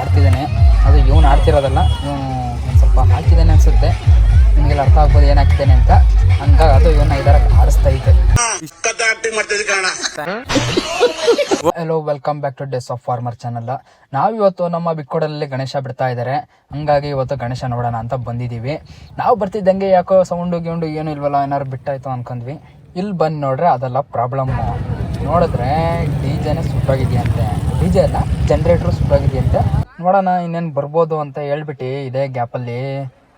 ಬಿಟ್ಟಿದ್ದಾನೆ ಅದು ಇವನು ಆಡ್ತಿರೋದಲ್ಲ, ಇವನು ಸ್ವಲ್ಪ ಹಾಕಿದ್ದಾನೆ ಅನಿಸುತ್ತೆ. ನಿಮಗೆಲ್ಲ ಅರ್ಥ ಆಗ್ಬೋದು ಏನಾಗ್ತಿದ್ದಾನೆ ಅಂತ. ಹಂಗಾಗಿ ಅದು ಇವನ್ನ ಇದರ ಆಡಿಸ್ತಾ ಇದೆ hello welcome back to days of farmer channel ನಾವು ಇವತ್ತು ನಮ್ಮ ಬಿಕ್ಕೋಡಲ್ಲಿ ಗಣೇಶ ಬಿಡ್ತಾ ಇದ್ದಾರೆ. ಹಂಗಾಗಿ ಇವತ್ತು ಗಣೇಶ ನೋಡೋಣ ಅಂತ ಬಂದಿದ್ದೀವಿ. ನಾವು ಬರ್ತಿದ್ದಂಗೆ ಯಾಕೋ ಸೌಂಡು ಗಿಂಡು ಏನು ಇಲ್ವಲ್ಲ, ಏನಾರು ಬಿಟ್ಟಾಯ್ತು ಅನ್ಕೊಂಡ್ವಿ. ಇಲ್ಲಿ ಬಂದು ನೋಡ್ರೆ ಅದೆಲ್ಲ ಪ್ರಾಬ್ಲಮ್ಮು ನೋಡಿದ್ರೆ ಡಿ ಜೆನೇ ಸುಟ್ಟೋಗಿದೆಯಂತೆ. ಜನರೇಟರ್ ಅಲ್ಲ ಜನ್ರೇಟ್ರು ಅಂತ ನೋಡೋಣ ಇನ್ನೇನು ಬರ್ಬೋದು ಅಂತ ಹೇಳ್ಬಿಟ್ಟು ಇದೇ ಗ್ಯಾಪಲ್ಲಿ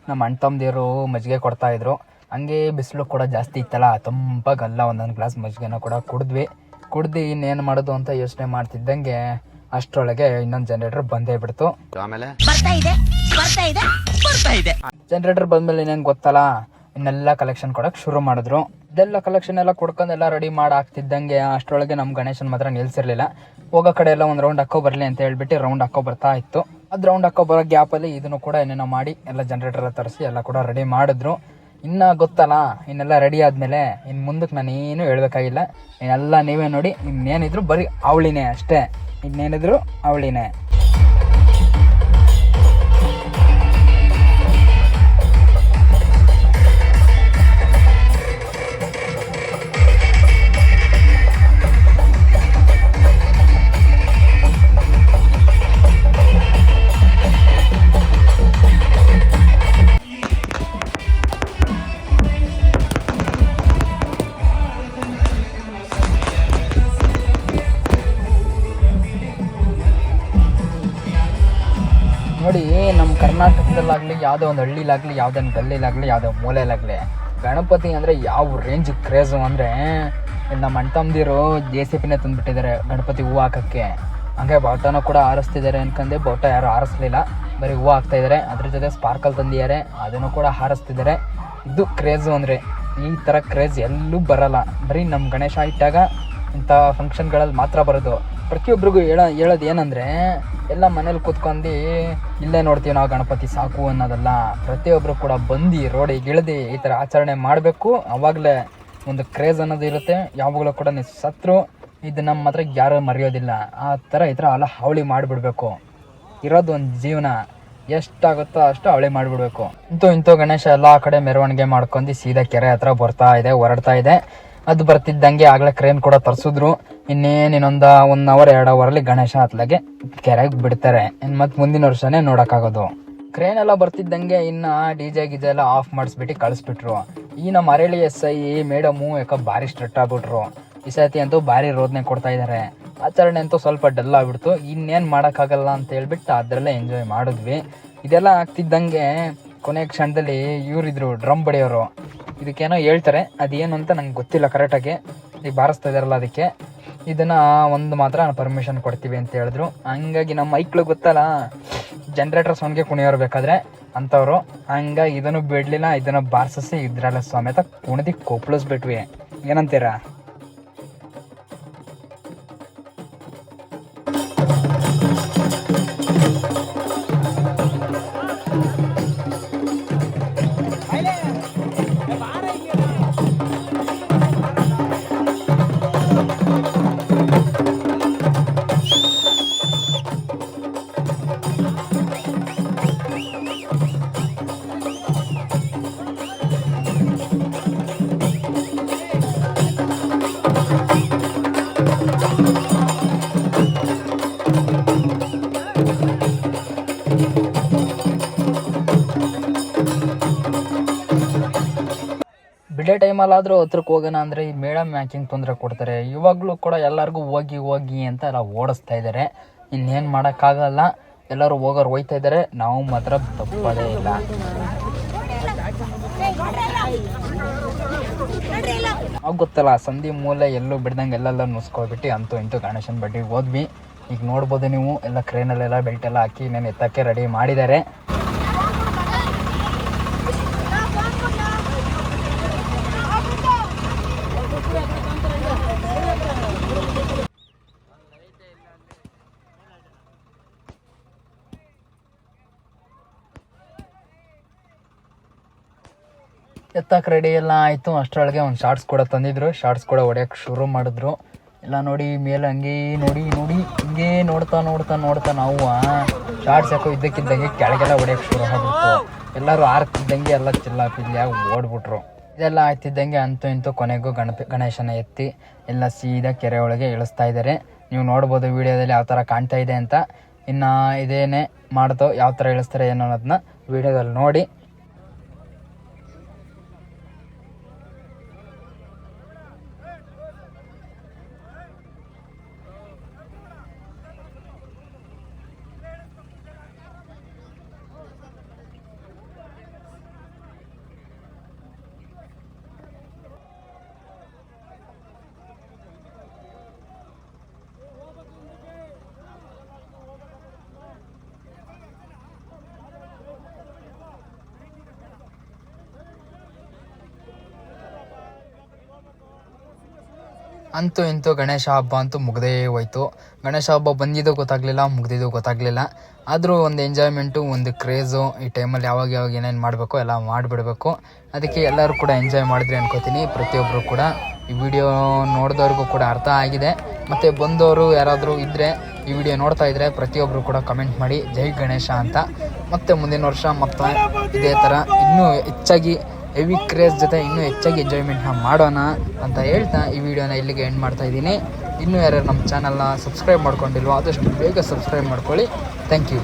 ನಮ್ಮ ಅಣ್ಣ ತಮ್ಮದಿರು ಮಜ್ಜಿಗೆ ಕೊಡ್ತಾ ಇದ್ರು. ಹಂಗೆ ಬಿಸಿಲು ಕೂಡ ಜಾಸ್ತಿ ಇತ್ತಲ್ಲ ತಂಪಾಗಲ್ಲ ಒಂದೊಂದು ಗ್ಲಾಸ್ ಮಜ್ಜಿಗೆನ ಕೂಡ ಕುಡಿದ್ವಿ. ಕುಡ್ದು ಇನ್ನೇನು ಮಾಡೋದು ಅಂತ ಯೋಚನೆ ಮಾಡ್ತಿದ್ದಂಗೆ ಅಷ್ಟರೊಳಗೆ ಇನ್ನೊಂದು ಜನರೇಟರ್ ಬಂದೇ ಬಿಡ್ತು. ಆಮೇಲೆ? ಬರ್ತಾ ಇದೆ ಬರ್ತಾ ಇದೆ ಬರ್ತಾ ಇದೆ. ಜನರೇಟರ್ ಬಂದ್ಮೇಲೆ ಇನ್ನೇನು ಗೊತ್ತಲ್ಲ ಇನ್ನೆಲ್ಲ ಕಲೆಕ್ಷನ್ ಕೊಡೋಕೆ ಶುರು ಮಾಡಿದ್ರು. ಇದೆಲ್ಲ ಕಲೆಕ್ಷನ್ ಎಲ್ಲ ಕೊಡ್ಕೊಂಡು ಎಲ್ಲ ರೆಡಿ ಮಾಡಿ ಆಗ್ತಿದ್ದಂಗೆ ಅಷ್ಟರೊಳಗೆ ನಮ್ಮ ಗಣೇಶನ್ ಮಾತ್ರ ನಿಲ್ಸಿರ್ಲಿಲ್ಲ. ಹೋಗೋ ಕಡೆ ಎಲ್ಲ ಒಂದು ರೌಂಡ್ ಹಾಕೋ ಬರಲಿ ಅಂತ ಹೇಳ್ಬಿಟ್ಟು ರೌಂಡ್ ಹಾಕೋ ಬರ್ತಾ ಇತ್ತು. ಅದು ರೌಂಡ್ ಹಾಕೋ ಬರೋ ಗ್ಯಾಪಲ್ಲಿ ಇದನ್ನು ಕೂಡ ಏನೇನೋ ಮಾಡಿ ಎಲ್ಲ ಜನರೇಟರ್ ಎಲ್ಲ ತರಿಸಿ ಎಲ್ಲ ಕೂಡ ರೆಡಿ ಮಾಡಿದ್ರು. ಇನ್ನ ಗೊತ್ತಲ್ಲ, ಇನ್ನೆಲ್ಲ ರೆಡಿ ಆದ್ಮೇಲೆ ಇನ್ನು ಮುಂದಕ್ಕೆ ನಾನು ಏನು ಹೇಳ್ಬೇಕಾಗಿಲ್ಲ. ಇನ್ನೆಲ್ಲ ನೀವೇ ನೋಡಿ ಇನ್ನೇನಿದ್ರು ಬರೀ ಅವಳಿನೇ ಅಷ್ಟೇ. ಇನ್ನೇನಿದ್ರು ಅವಳಿನೇ. ನೋಡಿ ನಮ್ಮ ಕರ್ನಾಟಕದಲ್ಲಾಗಲಿ, ಯಾವುದೋ ಒಂದು ಹಳ್ಳಿಲಾಗಲಿ, ಯಾವುದೋ ಒಂದು ಗಲ್ಲಿಲಾಗಲಿ, ಯಾವುದೋ ಮೂಲೆಯಲ್ಲಾಗಲಿ ಗಣಪತಿ ಅಂದರೆ ಯಾವ ರೇಂಜ್ ಕ್ರೇಜು ಅಂದರೆ ನಮ್ಮ ಅಣ್ಣ ತಮ್ಮದಿರು ಜೆ ಸಿ ಪಿನೇ ತಂದುಬಿಟ್ಟಿದ್ದಾರೆ ಗಣಪತಿ ಹೂವು ಹಾಕೋಕ್ಕೆ. ಹಂಗೆ ಬಾಟನ ಕೂಡ ಹಾರಿಸ್ತಿದ್ದಾರೆ ಅನ್ಕಂಡೆ ಬಾಟ ಯಾರು ಹಾರಿಸ್ಲಿಲ್ಲ. ಬರೀ ಹೂವು ಹಾಕ್ತಾ ಇದ್ದಾರೆ. ಅದ್ರ ಜೊತೆ ಸ್ಪಾರ್ಕಲ್ ತಂದಿದ್ದಾರೆ. ಅದನ್ನು ಕೂಡ ಹಾರಿಸ್ತಿದ್ದಾರೆ. ಇದು ಕ್ರೇಜು ಅಂದರೆ, ಈ ಥರ ಕ್ರೇಜ್ ಎಲ್ಲೂ ಬರಲ್ಲ. ಬರೀ ನಮ್ಮ ಗಣೇಶ ಇಟ್ಟಾಗ ಇಂಥ ಫಂಕ್ಷನ್ಗಳಲ್ಲಿ ಮಾತ್ರ ಬರೋದು. ಪ್ರತಿಯೊಬ್ಬರಿಗೂ ಹೇಳ, ಹೇಳೋದು ಏನಂದರೆ, ಎಲ್ಲ ಮನೇಲಿ ಕೂತ್ಕೊಂಡು ಇಲ್ಲೇ ನೋಡ್ತೀವಿ ನಾವು ಗಣಪತಿ ಸಾಕು ಅನ್ನೋದಲ್ಲ. ಪ್ರತಿಯೊಬ್ಬರು ಕೂಡ ಬಂದು ರೋಡಿಗೆ ಇಳಿದು ಈ ಥರ ಆಚರಣೆ ಮಾಡಬೇಕು. ಅವಾಗಲೇ ಒಂದು ಕ್ರೇಜ್ ಅನ್ನೋದು ಇರುತ್ತೆ. ಯಾವಾಗಲೂ ಕೂಡ ನೀವು ಸತ್ರು. ಇದು ನಮ್ಮ ಹತ್ರ ಯಾರು ಮರೆಯೋದಿಲ್ಲ. ಆ ಥರ ಈ ಥರ ಅಲ್ಲ ಹಾವಳಿ ಮಾಡಿಬಿಡ್ಬೇಕು. ಇರೋದು ಒಂದು ಜೀವನ. ಎಷ್ಟಾಗುತ್ತೋ ಅಷ್ಟು ಅವಳಿ ಮಾಡಿಬಿಡ್ಬೇಕು. ಇಂತೂ ಇಂತೂ ಗಣೇಶ ಎಲ್ಲ ಕಡೆ ಮೆರವಣಿಗೆ ಮಾಡ್ಕೊಂಡು ಸೀದಾ ಕೆರೆ ಹತ್ರ ಬರ್ತಾ ಇದೆ, ಹೊರಡ್ತಾ ಇದೆ. ಅದು ಬರ್ತಿದ್ದಂಗೆ ಆಗ್ಲೇ ಕ್ರೇನ್ ಕೂಡ ತರಿಸಿದ್ರು. ಇನ್ನೇನು ಇನ್ನೊಂದು ಒನ್ ಅವರ್ ಎರಡು ಅವರಲ್ಲಿ ಗಣೇಶ ಹತ್ಲಾಗೆ ಕೆರೆಗೆ ಬಿಡ್ತಾರೆ. ಇನ್ನು ಮತ್ತೆ ಮುಂದಿನ ವರ್ಷನೇ ನೋಡೋಕ್ಕಾಗೋದು. ಕ್ರೇನ್ ಎಲ್ಲ ಬರ್ತಿದ್ದಂಗೆ ಇನ್ನ ಡಿ ಜೆ ಗಿಜೆ ಎಲ್ಲ ಆಫ್ ಮಾಡಿಸ್ಬಿಟ್ಟು ಕಳಿಸ್ಬಿಟ್ರು. ಈ ನಮ್ಮ ಅರಳಿ ಎಸ್ ಐ, ಮೇಡಮು, ಯಾಕೋ ಭಾರಿ ಸ್ಟ್ರಿಕ್ಟ್ ಆಗ್ಬಿಟ್ರು. ಈ ಸತಿ ಅಂತೂ ಭಾರಿ ರೋದನೆ ಕೊಡ್ತಾ ಇದ್ದಾರೆ ಆಚರಣೆ ಅಂತೂ ಸ್ವಲ್ಪ ಡಲ್ ಆಗ್ಬಿಡ್ತು. ಇನ್ನೇನು ಮಾಡೋಕ್ಕಾಗಲ್ಲ ಅಂತ ಹೇಳ್ಬಿಟ್ಟು ಅದರಲ್ಲೇ ಎಂಜಾಯ್ ಮಾಡಿದ್ವಿ. ಇದೆಲ್ಲ ಆಗ್ತಿದ್ದಂಗೆ ಕೊನೆ ಕ್ಷಣದಲ್ಲಿ ಇವರಿದ್ರು ಡ್ರಮ್ ಬಡಿಯೋರು. ಇದಕ್ಕೇನೋ ಹೇಳ್ತಾರೆ, ಅದೇನು ಅಂತ ನಂಗೆ ಗೊತ್ತಿಲ್ಲ ಕರೆಕ್ಟಾಗಿ ಈಗ ಬಾರಿಸ್ತಾ ಇದಾರಲ್ಲ ಅದಕ್ಕೆ. ಇದನ್ನ ಒಂದು ಮಾತ್ರ ಪರ್ಮಿಷನ್ ಕೊಡ್ತೀವಿ ಅಂತ ಹೇಳಿದ್ರು. ಹಂಗಾಗಿ ನಮ್ಮ ಮೈಕ್ಳು ಗೊತ್ತಲ್ಲ ಜನ್ರೇಟರ್ ಸೌಂಡ್ಗೆ ಕುಣಿಯೋರು ಬೇಕಾದ್ರೆ ಅಂಥವ್ರು ಹಂಗಾಗಿ ಇದನ್ನು ಬಿಡ್ಲಿಲ್ಲ, ಇದನ್ನು ಬಾರಿಸಿ ಇದ್ರಲ್ಲ ಸಮೇತ ಕುಣಿದು ಕೊಪ್ಪಳಿಸ್ಬಿಟ್ವಿ ಏನಂತೀರಾ? ಬಿಡೋ ಟೈಮಲ್ಲಾದರೂ ಹತ್ರಕ್ಕೆ ಹೋಗೋಣ ಅಂದರೆ ಈ ಮೇಡಮ್ ಯಾಕಿಂಗ್ ತೊಂದರೆ ಕೊಡ್ತಾರೆ? ಇವಾಗಲೂ ಕೂಡ ಎಲ್ಲರಿಗೂ ಹೋಗಿ ಹೋಗಿ ಅಂತ ಎಲ್ಲ ಓಡಿಸ್ತಾ ಇದ್ದಾರೆ ಇನ್ನೇನು ಮಾಡೋಕ್ಕಾಗಲ್ಲ. ಎಲ್ಲರೂ ಹೋಗೋರು ಹೋಯ್ತಾ ಇದ್ದಾರೆ ನಾವು ಮಾತ್ರ ತಪ್ಪದೇ ಇಲ್ಲ. ಗೊತ್ತಲ್ಲ, ಸಂಧಿ ಮೂಲೆ ಎಲ್ಲೂ ಬಿಡ್ದಂಗೆ ಎಲ್ಲೆಲ್ಲ ನುಸ್ಕೊಬಿಟ್ಟು ಅಂತೂ ಇಂತೂ ಗಣೇಶನ ಬಡ್ಡಿಗೆ ಹೋದ್ವಿ. ಈಗ ನೋಡ್ಬೋದು ನೀವು, ಎಲ್ಲ ಕ್ರೇನಲ್ಲೆಲ್ಲ ಬೆಲ್ಟ್ ಎಲ್ಲ ಹಾಕಿ ನಾನು ಎತ್ತಕ್ಕೆ ರೆಡಿ ಮಾಡಿದ್ದಾರೆ. ಎತ್ತಕ್ಕೆ ರೆಡಿ ಎಲ್ಲ ಆಯಿತು. ಅಷ್ಟರೊಳಗೆ ಒಂದು ಶಾರ್ಟ್ಸ್ ಕೂಡ ತಂದಿದ್ರು. ಶಾರ್ಟ್ಸ್ ಕೂಡ ಹೊಡೆಯೋಕೆ ಶುರು ಮಾಡಿದ್ರು. ಎಲ್ಲ ನೋಡಿ, ಮೇಲೆ ಹಂಗೆ ನೋಡಿ ನೋಡಿ, ಹಿಂಗೆ ನೋಡ್ತಾ ನೋಡ್ತಾ ನೋಡ್ತಾ ನಾವು ಶಾರ್ಟ್ಸ್ ಯಾಕೋ ಇದ್ದಕ್ಕಿದ್ದಂಗೆ ಕೆಳಗೆಲ್ಲ ಹೊಡೆಯಕ್ಕೆ ಶುರು ಆಗ್ಬಿಟ್ಟು ಎಲ್ಲರೂ ಆರ್ತಿದ್ದಂಗೆ ಎಲ್ಲ ಚಿಲ್ಲ ಪಿಲ್ಲಿಯಾಗಿ ಓಡ್ಬಿಟ್ರು. ಇದೆಲ್ಲ ಆಯ್ತಿದ್ದಂಗೆ ಅಂತೂ ಇಂತೂ ಕೊನೆಗೂ ಗಣಪ, ಗಣೇಶನ ಎತ್ತಿ ಎಲ್ಲ ಸೀದಾ ಕೆರೆ ಒಳಗೆ ಇಳಿಸ್ತಾ ಇದ್ದಾರೆ ನೀವು ನೋಡ್ಬೋದು ವಿಡಿಯೋದಲ್ಲಿ ಯಾವ ಥರ ಕಾಣ್ತಾ ಇದೆ ಅಂತ. ಇನ್ನು ಇದೇನೆ ಮಾಡ್ತೋ ಯಾವ ಥರ ಇಳಿಸ್ತಾರೆ ಏನೋ ಅನ್ನೋದನ್ನ ವಿಡಿಯೋದಲ್ಲಿ ನೋಡಿ. ಅಂತೂ ಇಂತೂ ಗಣೇಶ ಹಬ್ಬ ಅಂತೂ ಮುಗ್ದೇ ಹೋಯ್ತು. ಗಣೇಶ ಹಬ್ಬ ಬಂದಿದ್ದು ಗೊತ್ತಾಗ್ಲಿಲ್ಲ ಮುಗ್ದಿದ್ದು ಗೊತ್ತಾಗ್ಲಿಲ್ಲ. ಆದರೂ ಒಂದು ಎಂಜಾಯ್ಮೆಂಟು ಒಂದು ಕ್ರೇಜು ಈ ಟೈಮಲ್ಲಿ ಯಾವಾಗ ಯಾವಾಗ ಏನೇನು ಮಾಡಬೇಕು ಎಲ್ಲ ಮಾಡಿಬಿಡಬೇಕು. ಅದಕ್ಕೆ ಎಲ್ಲರೂ ಕೂಡ ಎಂಜಾಯ್ ಮಾಡಿದ್ರಿ ಅನ್ಕೋತೀನಿ. ಪ್ರತಿಯೊಬ್ಬರು ಕೂಡ ಈ ವಿಡಿಯೋ ನೋಡಿದವ್ರಿಗೂ ಕೂಡ ಅರ್ಥ ಆಗಿದೆ. ಮತ್ತು ಬಂದವರು ಯಾರಾದರೂ ಇದ್ದರೆ ಈ ವಿಡಿಯೋ ನೋಡ್ತಾ ಇದ್ದರೆ ಪ್ರತಿಯೊಬ್ಬರು ಕೂಡ ಕಮೆಂಟ್ ಮಾಡಿ, ಜೈ ಗಣೇಶ ಅಂತ. ಮತ್ತೆ ಮುಂದಿನ ವರ್ಷ ಮತ್ತೆ ಇದೇ ಥರ ಇನ್ನೂ ಹೆಚ್ಚಾಗಿ ಹೆವಿ ಕ್ರೇಜ್ ಜೊತೆ ಇನ್ನೂ ಹೆಚ್ಚಾಗಿ ಎಂಜಾಯ್ಮೆಂಟ್ನ ಮಾಡೋಣ ಅಂತ ಹೇಳ್ತಾ ಈ ವಿಡಿಯೋನ ಇಲ್ಲಿಗೆ ಎಂಡ್ ಮಾಡ್ತಾ ಇದ್ದೀನಿ. ಇನ್ನೂ ಯಾರ್ಯಾರು ನಮ್ಮ ಚಾನಲ್ನ ಸಬ್ಸ್ಕ್ರೈಬ್ ಮಾಡ್ಕೊಂಡಿಲ್ವೋ ಆದಷ್ಟು ಬೇಗ ಸಬ್ಸ್ಕ್ರೈಬ್ ಮಾಡ್ಕೊಳ್ಳಿ. Thank you